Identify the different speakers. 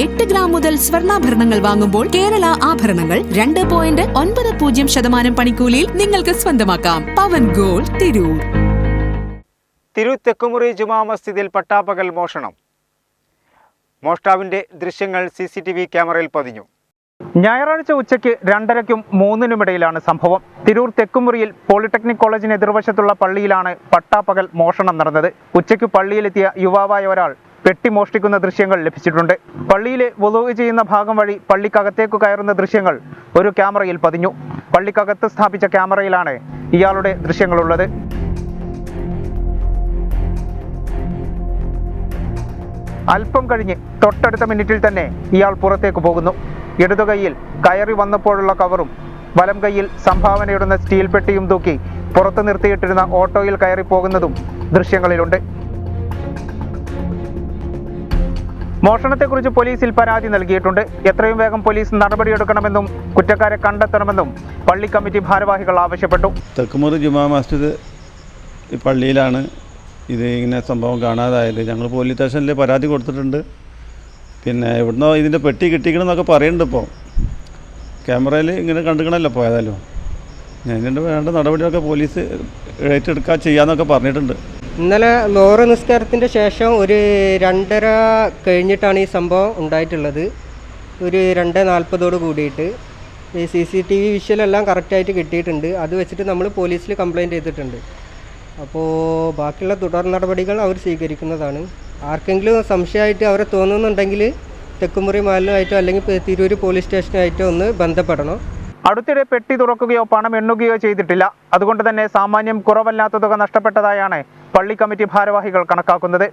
Speaker 1: എട്ട് ഗ്രാം മുതൽ സ്വർണാഭരണങ്ങൾ വാങ്ങുമ്പോൾ കേരള ആഭരണങ്ങൾ രണ്ട് പോയിന്റ് ഒൻപത് പൂജ്യം ശതമാനം പണിക്കൂലിയിൽ നിങ്ങൾക്ക് സ്വന്തമാക്കാം. പവൻ ഗോൾ തിരൂർ.
Speaker 2: തിരു തെക്കുമുറി ജുമാ മസ്ജിദിൽ പട്ടാപ്പകൽ മോഷണം. മോഷ്ടാവിന്റെ ദൃശ്യങ്ങൾ സി സി ടി വി ക്യാമറയിൽ പതിഞ്ഞു. ഞായറാഴ്ച ഉച്ചയ്ക്ക് രണ്ടരയ്ക്കും മൂന്നിനുമിടയിലാണ് സംഭവം. തിരൂർ തെക്കുമുറിയിൽ പോളിടെക്നിക് കോളേജിന് എതിർവശത്തുള്ള പള്ളിയിലാണ് പട്ടാപ്പകൽ മോഷണം നടന്നത്. ഉച്ചയ്ക്ക് പള്ളിയിലെത്തിയ യുവാവായ ഒരാൾ പെട്ടി മോഷ്ടിക്കുന്ന ദൃശ്യങ്ങൾ ലഭിച്ചിട്ടുണ്ട്. പള്ളിയിലെ വുളുവ് ചെയ്യുന്ന ഭാഗം വഴി പള്ളിക്കകത്തേക്ക് കയറുന്ന ദൃശ്യങ്ങൾ ഒരു ക്യാമറയിൽ പതിഞ്ഞു. പള്ളിക്കകത്ത് സ്ഥാപിച്ച ക്യാമറയിലാണ് ഇയാളുടെ ദൃശ്യങ്ങളുള്ളത്. അല്പം കഴിഞ്ഞ് തൊട്ടടുത്ത മിനിറ്റിൽ തന്നെ ഇയാൾ പുറത്തേക്ക് പോകുന്നു. ഇടതു കൈയിൽ കയറി വന്നപ്പോഴുള്ള കവറും വലം കൈയിൽ സംഭാവനയിടുന്ന സ്റ്റീൽ പെട്ടിയും തൂക്കി പുറത്ത് നിർത്തിയിട്ടിരുന്ന ഓട്ടോയിൽ കയറി പോകുന്നതും ദൃശ്യങ്ങളിലുണ്ട്. മോഷണത്തെക്കുറിച്ച് പോലീസിൽ പരാതി നൽകിയിട്ടുണ്ട്. എത്രയും വേഗം പോലീസ് നടപടിയെടുക്കണമെന്നും കുറ്റക്കാരെ കണ്ടെത്തണമെന്നും പള്ളി കമ്മിറ്റി ഭാരവാഹികൾ ആവശ്യപ്പെട്ടു.
Speaker 3: തെക്കുമുറി ജുമാ മസ്ജിദ് ഈ പള്ളിയിലാണ് ഇത് ഇങ്ങനെ സംഭവം കാണാതായത്. ഞങ്ങൾ പോലീസ് സ്റ്റേഷനിൽ പരാതി കൊടുത്തിട്ടുണ്ട്. പിന്നെ ഇവിടുന്ന് ഇതിന്റെ പെട്ടി കിട്ടിക്കണമെന്നൊക്കെ പറയുന്നുണ്ട് ഇപ്പോൾ. ക്യാമറയിൽ ഇങ്ങനെ കണ്ടുക്കണമല്ലോ പോയതാലും ഇതിന്റെ വേണ്ട നടപടിയൊക്കെ പോലീസ് ഏറ്റെടുക്കാൻ ചെയ്യാമെന്നൊക്കെ പറഞ്ഞിട്ടുണ്ട്.
Speaker 4: ഇന്നലെ ലോറ നിസ്കാരത്തിന്റെ ശേഷം ഒരു രണ്ടര കഴിഞ്ഞിട്ടാണ് ഈ സംഭവം ഉണ്ടായിട്ടുള്ളത്. ഒരു രണ്ട് നാൽപ്പതോട് കൂടിയിട്ട്. ഈ സി സി ടി വി വിഷ്വലെല്ലാം കറക്റ്റായിട്ട് കിട്ടിയിട്ടുണ്ട്. അത് വെച്ചിട്ട് നമ്മൾ പോലീസിൽ കംപ്ലയിന്റ് ചെയ്തിട്ടുണ്ട്. അപ്പോൾ ബാക്കിയുള്ള തുടർ നടപടികൾ അവർ സ്വീകരിക്കുന്നതാണ്. ആർക്കെങ്കിലും സംശയമായിട്ട് അവരെ തോന്നുന്നുണ്ടെങ്കിൽ തെക്കുമുറി മാലിനുമായിട്ടോ അല്ലെങ്കിൽ തിരൂർ പോലീസ് സ്റ്റേഷനുമായിട്ടോ ഒന്ന് ബന്ധപ്പെടണം.
Speaker 2: അടുത്തിടെ പെട്ടി തുറക്കുകയോ പണം എണ്ണുകയോ ചെയ്തിട്ടില്ല. അതുകൊണ്ട് തന്നെ സാമാന്യം കുറവല്ലാത്ത തുക നഷ്ടപ്പെട്ടതായാണ് പള്ളി കമ്മിറ്റി ഭാരവാഹികൾ കണക്കാക്കുന്നത്.